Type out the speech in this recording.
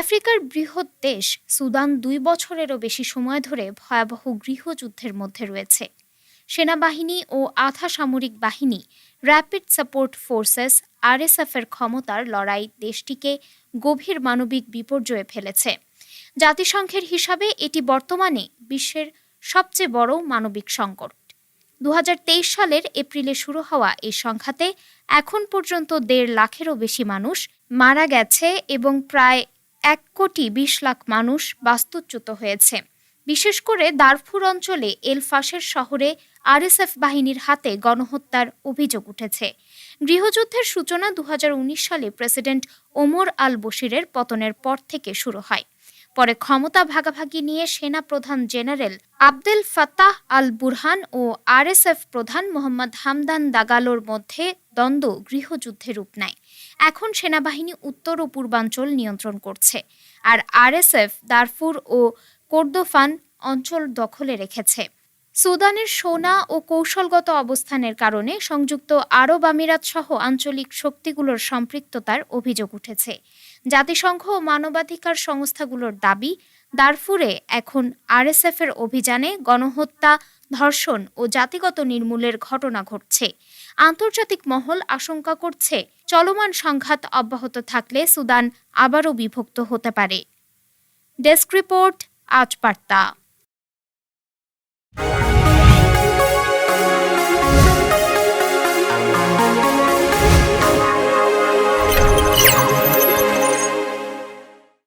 আফ্রিকার বৃহৎ দেশ সুদান দুই বছরেরও বেশি সময় ধরে ভয়াবহ গৃহযুদ্ধের মধ্যে রয়েছে। সেনাবাহিনী ও আধা সামরিক বাহিনী র্যাপিড সাপোর্ট ফোর্সেস আরএসএফ এর ক্ষমতার লড়াই দেশটিকে গভীর মানবিক বিপর্যয়ে ফেলেছে। জাতিসংঘের হিসাবে এটি বর্তমানে বিশ্বের সবচেয়ে বড় মানবিক সংকট। দু হাজার তেইশ সালের এপ্রিলে শুরু হওয়া এই সংঘাতে এখন পর্যন্ত দেড় লাখেরও বেশি মানুষ মারা গেছে এবং প্রায় এক কোটি বিশ লাখ মানুষ বাস্তুচ্যুত হয়েছে। বিশেষ করে দারফুর অঞ্চলে এলফাসের শহরে আরএসএফ বাহিনীর হাতে গণহত্যার অভিযোগ উঠেছে। গৃহযুদ্ধের সূচনা দু হাজার উনিশ সালে প্রেসিডেন্ট ওমর আল বশিরের পতনের পর থেকে শুরু হয়। পরে ক্ষমতা ভাগাভাগি নিয়ে সেনা প্রধান general Abdel Fattah Al Burhan ও আরএসএফ প্রধান মোহাম্মদ হামদান দাগালোর মধ্যে দ্বন্দ্ব গৃহযুদ্ধে রূপ নেয়। এখন সেনাবাহিনী উত্তর ও পূর্বাঞ্চল নিয়ন্ত্রণ করছে আর আরএসএফ, দারফুর ও কোর্দোফান অঞ্চল দখলে রেখেছে। সুদানের সোনা ও কৌশলগত অবস্থানের কারণে সংযুক্ত আরব আমিরাত সহ আঞ্চলিক শক্তিগুলোর সম্পৃক্ততার অভিযোগ উঠেছে। জাতিসংঘ ও মানবাধিকার সংস্থাগুলোর দাবি, দারফুরে এখন আরএসএফ এর অভিযানে গণহত্যা, ধর্ষণ ও জাতিগত নির্মূলের ঘটনা ঘটছে। আন্তর্জাতিক মহল আশঙ্কা করছে, চলমান সংঘাত অব্যাহত থাকলে সুদান আবারও বিভক্ত হতে পারে। ডেস্ক রিপোর্ট, আজ বার্তা।